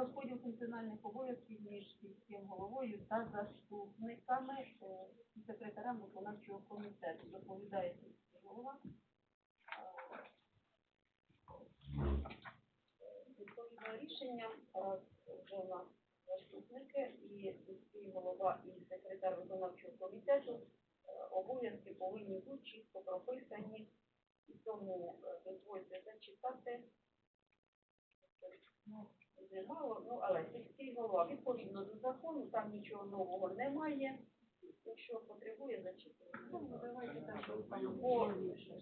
розподіл функціональних обов'язків між сільським головою та заступниками е, і секретарем виконавчого комітету. Доповідає сільський голова. Відповідно рішення, раз вже у заступники і сільський голова і секретар виконавчого комітету е, обов'язки повинні бути чітко прописані, і тому е, дозвольте зачитати. Немало, ну але сільський голова відповідно до закону, там нічого нового немає. Якщо потребує, зачитую. Ну, давайте так, що там по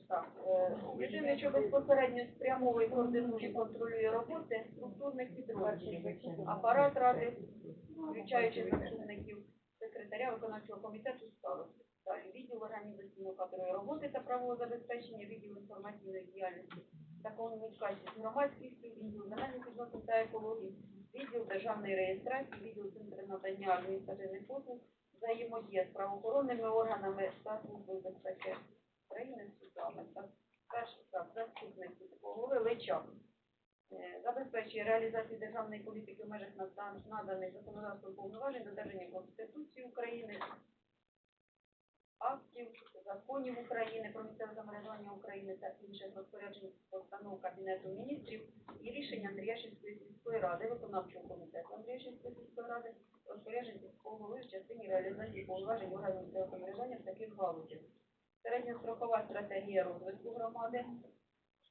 так, е, єдине, що безпосередньо спрямовує, координує, контролює роботи структурних підрозділів. Апарат ради, включаючи заступників секретаря виконавчого комітету старости. Далі відділ організаційної кадрової роботи та правового забезпечення, відділ інформаційної діяльності та комунікації з громадськістю, відділ земельних відносин та екології, відділ державної реєстрації, відділ центру надання адміністративних послуг, взаємодія з правоохоронними органами та службою безпеки України з судами. Так, перший заступник голови Личак. Е, Забезпечує реалізацію державної політики в межах наданих законодавством повноважень, додержання Конституції України, актів, законів України про місцеве самоврядування України та інших розпоряджень постанов Кабінету міністрів і рішення Андріяшівської сільської ради, виконавчого комітету Андріяшівської сільської ради, розпоряджень сільського голови в частині реалізації повноважень органів місцевого самоврядування в таких галузях. Середньострокова стратегія розвитку громади,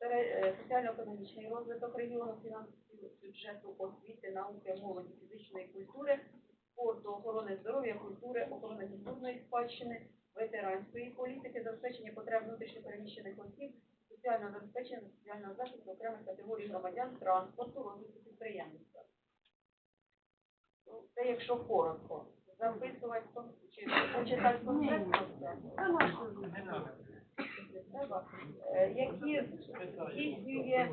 е, соціально-економічний розвиток регіону, фінансового бюджету, освіти, науки, молоді, фізичної культури, спорту, охорони здоров'я, культури, охорони культурної спадщини, ветеранської політики, забезпечення потреб внутрішньопереміщених осіб, соціального забезпечення, соціального захисту окремих категорій громадян, транспорту, розвитку підприємництва. Ну, Це якщо коротко. Записувати чи почитати це? Е, Які здійснює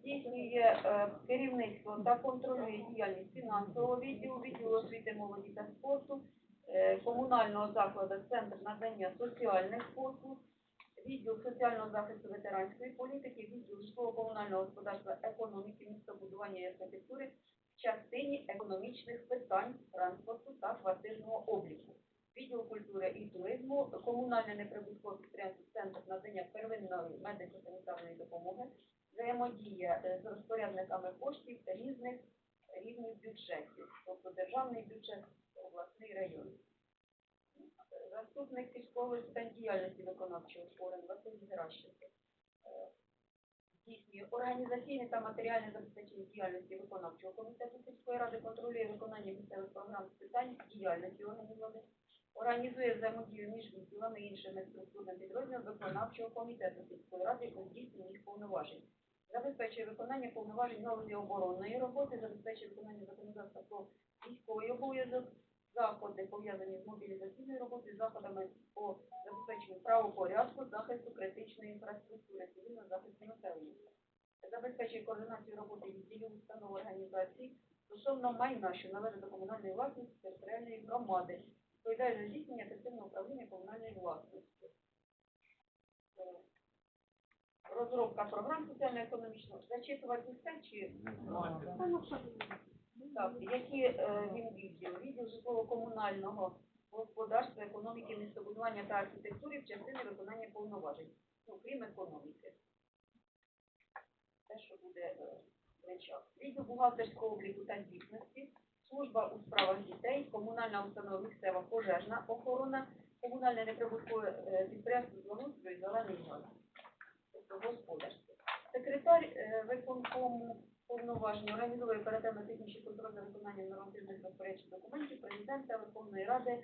здійснює е, керівництво та контролює діяльність фінансового відділу, відділу освіти, молоді та спорту, комунального закладу Центр надання соціальних послуг, відділ соціального захисту ветеранської політики, відділ житлово-комунального господарства, економіки, містобудування і архітектури в частині економічних питань, транспорту та квартирного обліку. Відділ культури і туризму, комунальне неприбуткове підприємство Центр надання первинної медико-санітарної допомоги, взаємодія е, з розпорядниками коштів різних рівнів бюджетів, тобто державний бюджет, обласний район. Заступник сільського з питань діяльності виконавчого органу Василь Геращенко. Е, Здійснює організаційне та матеріальне забезпечення діяльності виконавчого комітету сільської ради, контролює виконання місцевих програм з питань діяльності органів влади, організує взаємодію між відділами і іншими структурними підрозділами виконавчого комітету сільської ради у здійсненні їх повноважень. Забезпечує виконання повноважень галузі оборонної роботи, забезпечує виконання законодавства про військовий обов'язок, заходи пов'язані з мобілізаційною роботою, заходами по забезпеченню правопорядку, захисту критичної інфраструктури, цивільного захисту населення. Забезпечує координацію роботи відділів установ організацій стосовно майна, що належить до комунальної власності територіальної громади, відповідає за здійснення ефективного управління комунальної власності. Розробка програм соціально-економічного. Зачитувати все чи так, які е, він відділ? Відділ житлово-комунального господарства, економіки, містобудування та архітектури в частині виконання повноважень, ну, крім економіки. Те, що буде е, речах. Відділ бухгалтерського обліку та звітності, служба у справах дітей, комунальна установа місцева пожежна охорона, комунальне неприбуткове е, підприємство благоустрою і зелений газ. Тобто господарство. Секретар е, виконкому повноваження організує оперативно-технічний контроль за нормативних розпоряджень документів президента Верховної Ради,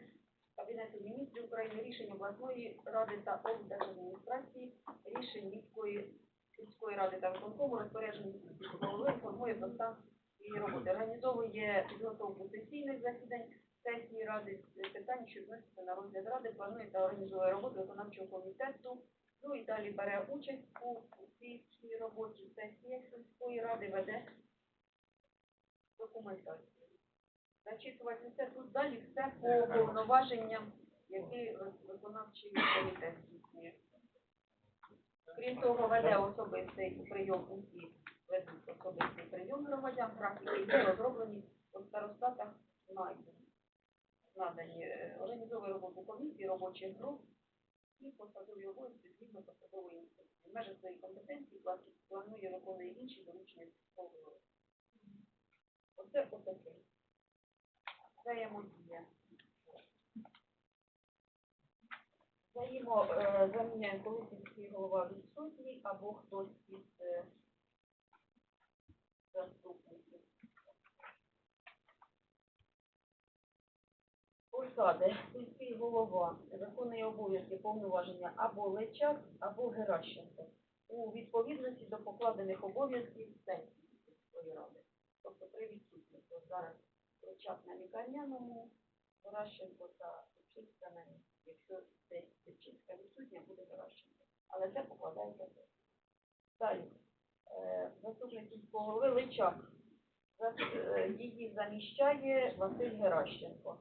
Кабінету міністрів України, рішень обласної ради та облдержадміністрації, рішень міської сільської ради та виконкому, розпоряджень міського голови, інформує про стан її роботи. Організовує підготовку сесійних засідань сесії ради питань, що відносяться на розгляд ради, планує та організує роботу виконавчого комітету, ну і далі бере участь у цій роботі сільської ради, веде документацію. Зачитувати все тут далі, все по повноваженням, які виконавчий комітет здійснює. Крім того, веде особистий прийом усіх ведуть особистий прийом громадян, графіки вже розроблені у старостатах. Надані е, організовує роботу комісії, робочих груп і посадові обов'язки згідно посадової інструкції. В межах своєї компетенції план- планує виконує інші доручення сільського голови. Оце отаке. Взаємодія. Заїмо, е, заміняємо, коли сільський голова відсутній, або хтось із е, заступників. Посади. Сільський голова виконує обов'язки повноваження або Личак, або Геращенко у відповідності до покладених обов'язків сесії сільської ради. Тобто при відсутності. От зараз Личак на лікарняному, Геращенко та Сучинська на місці. Якщо десь Сучинська відсутня, буде Геращенко. Але це покладається в. Далі. Е, Заступник сільського голови Личак. Е, Її заміщає Василь Геращенко.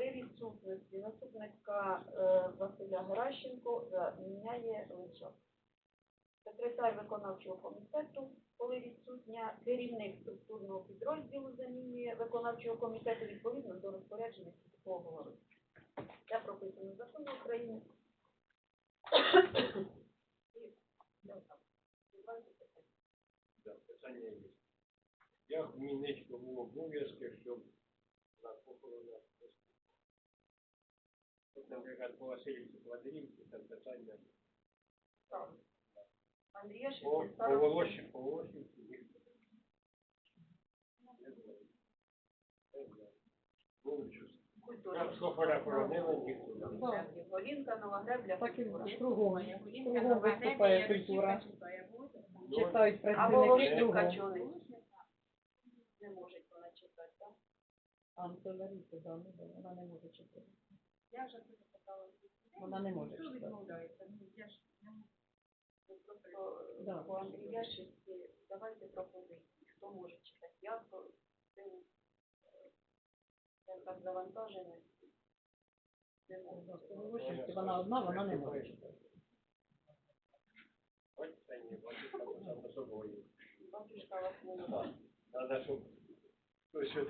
При відсутності заступника е, Василя Геращенко заміняє Личак. Секретар виконавчого комітету, коли відсутня, керівник структурного підрозділу замінює виконавчого комітету відповідно до розпорядження голови. Це прописано в законі України. Як в Мінницькому обов'язки, щоб на похоронах наприклад, по Васильівці Квадрівці, там питання Правильно. Андрія по, по. Волоші, по Волошівці їх не знаю. Не знаю. Ну, щось. культури. Як Сохора хоронила, ніхто. Голінка, нова гребля, Так і культура. кругом. Кругом виступає культура. Ну, Читають А працівники Волошівка кругом. чого не може вона читати, так? Антонаріти, да, ну, да, вона не може читати. Я вже це запитала. Вона не може читати. Ну, Просто е, Да. у Андрія Шевченки давайте пропозиції, хто може читати. Я то цим е, так. Не можу. Волошинська, вона одна, вона не може читати. Ось це ні, батюшка сам за собою. Батюшка вас не любить. Треба, щоб хтось от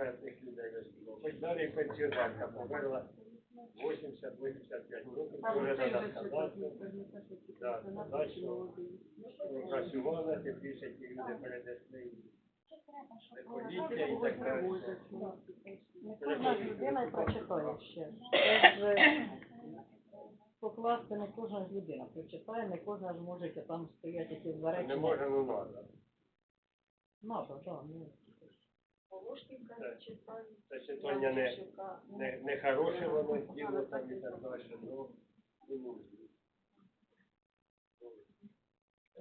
мертвих людей розбив. Хоч далі пенсіонерка померла 80-85 років, вже треба сказати. Да, сказати, працювала, тим більше ті люди перенесли ліхоліття і так далі. Кожна людина прочитає ще. Це ж е, покласти не кожна ж людина прочитає, не кожна ж може там стояти якісь Не може. Надо, да, ну. Волошківка читає. Це читання не, Андріївка, ну, не, не хороше воно діло там і так далі, ну, ну,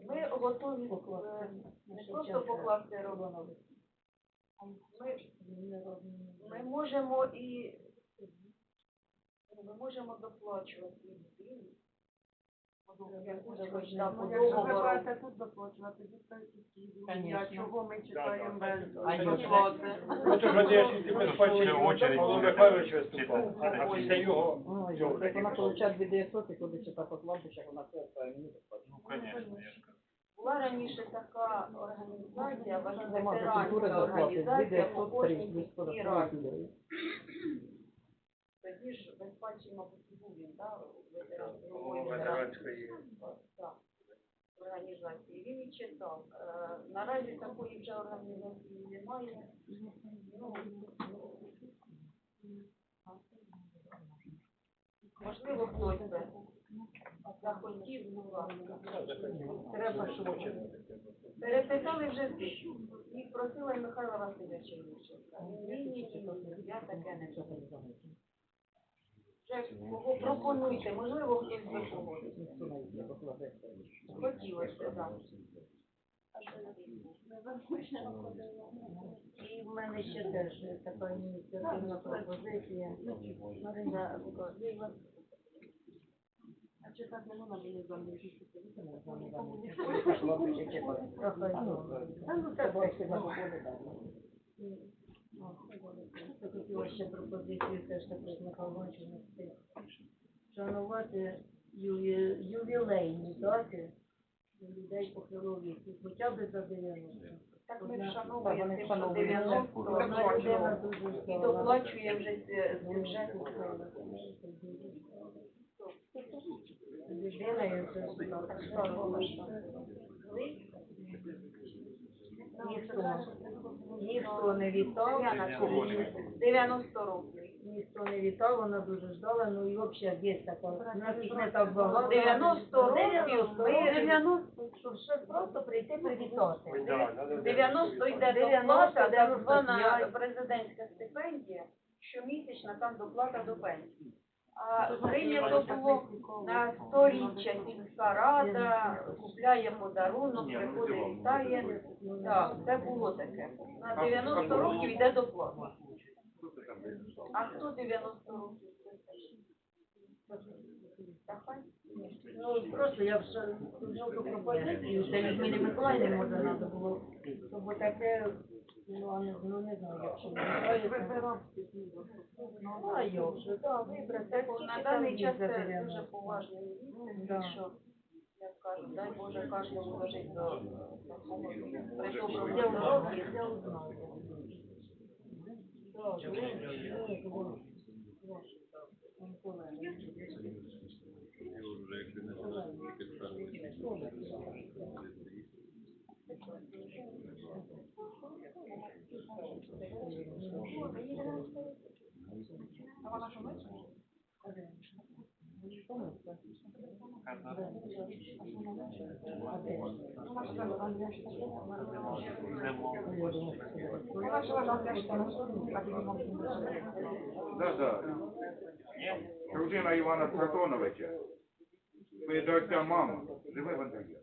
Ми готові е, не просто покласти роботу. Ми, ми можемо і ми можемо доплачувати. Ну, якусь хоч там по Якщо ви будете тут доплачувати, дістаєте сусідів. А Конечно. чого ми читаємо без. А я доплати? Ну, то ж от я ще тебе спочатку, Павло. Михайлович виступав, а після його Ну, Йо, як вона получає дві 900, і коли читає по кладбищах, вона це оставить мені безплатно. Ну, конечно, я ж кажу. Була раніше така організація, ваша Нема ветеранська культури заплати, організація по 900, кожній три, раді. Тоді ж безпечний, мабуть, і був він, так, ветеранської по-моєму, ветеранської Так, організації. Він і читав. Е, Наразі такої вже організації немає. Ну, можливо, хтось би захотів, будь ласка. Треба, щоб перепитали вже всі. Їх просила Михайла Васильовича Ющенка. Ні, ні, ні, я таке не буду. Вже пропонуйте, можливо, хтось би погодився. Хотілося, так. І в мене ще теж така ініціативна пропозиція. Марина, А читати не можна мені заміж. хотіла ще пропозицію теж з Михайловичем внести. Шанувати ювілейні дати людей похилого віку, хоча б за 90. Так ми вшановуємо тим, що вшановують. 90 Одна людина дуже і доплачує вже з з бюджету. Людина і це Ніхто, ніхто не вітав, Діана, 90 років. ніхто не вітав, вона дуже ждала, ну і взагалі є така, у нас їх не так багато. 90 років, ми 90, щоб ще просто прийти привітати. Ой, 90 йде 90, доплата, так звана президентська стипендія, щомісячна там доплата до пенсії. Прийнято було на сторіччя сільська рада, купляє подарунок, приходить, вітає. Так, це було таке. На 90 років йде доплата. А хто 90 років? Ну, просто я вже пропозицію, це Людмилі Миколаївні може треба було, щоб таке, ну, а не, ну, не знаю, якщо. Ну, а як же, так, вибрати. На даний час це дуже що, як кажуть, дай Боже кожному дожити до такого при. Так, ну, ну, Да, да. Дружина Івана Сатоновича. Видавця мама. Живе в Анталії.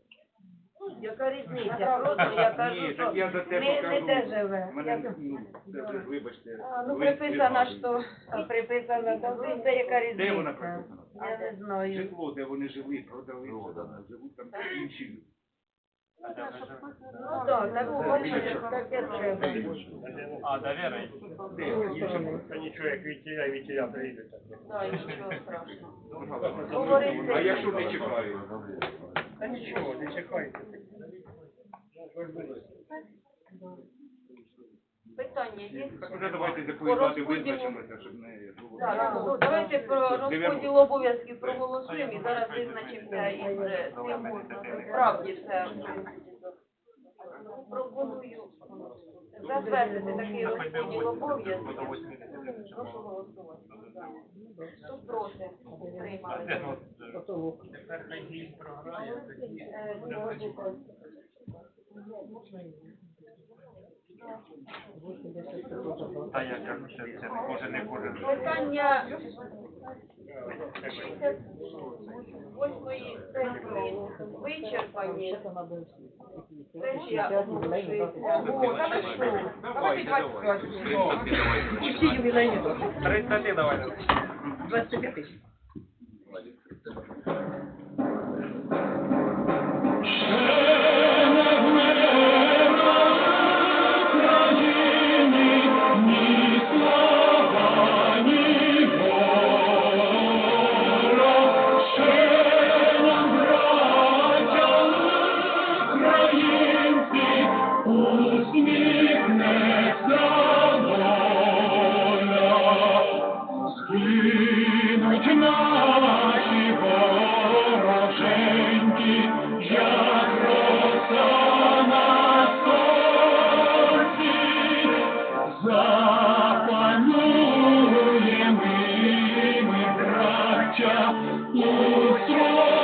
Яка різниця? Просто я кажу, Ні, так я за те не, не покажу. де живе. Мене, Я- ну, це вже, вибачте. А, Ну, лист приписано, відмазує. що приписано туди, це яка різниця? Де вона приписана? Я не знаю. Житло, де вони жили, продали, живуть там інші люди. Ну так, так бачиш. А. Де? Інші. Та нічого, як вітіля, вітіля приїдуть. да, нічого страшного. А якщо не чекаю? Та нічого, не чекайте. Питання є? Так вже давайте з якої дати визначимося, щоб не було. Так, ну, давайте про розподіл обов'язків проголосуємо і зараз визначимося із цим. Справді все. Пропоную затвердити такий розподіл обов'язків. Прошу голосувати. Хто проти? Потолок. Е, Сьогодні Та я кажу, що це не кожен, не кожен. Питання 68 сесії вичерпані. Сесія 60 ювілейний, оголошується. так? Ого, хорошо. Давайте, давайте. І всі ювілейні теж. 30 давай. 25 тисяч. Браття, у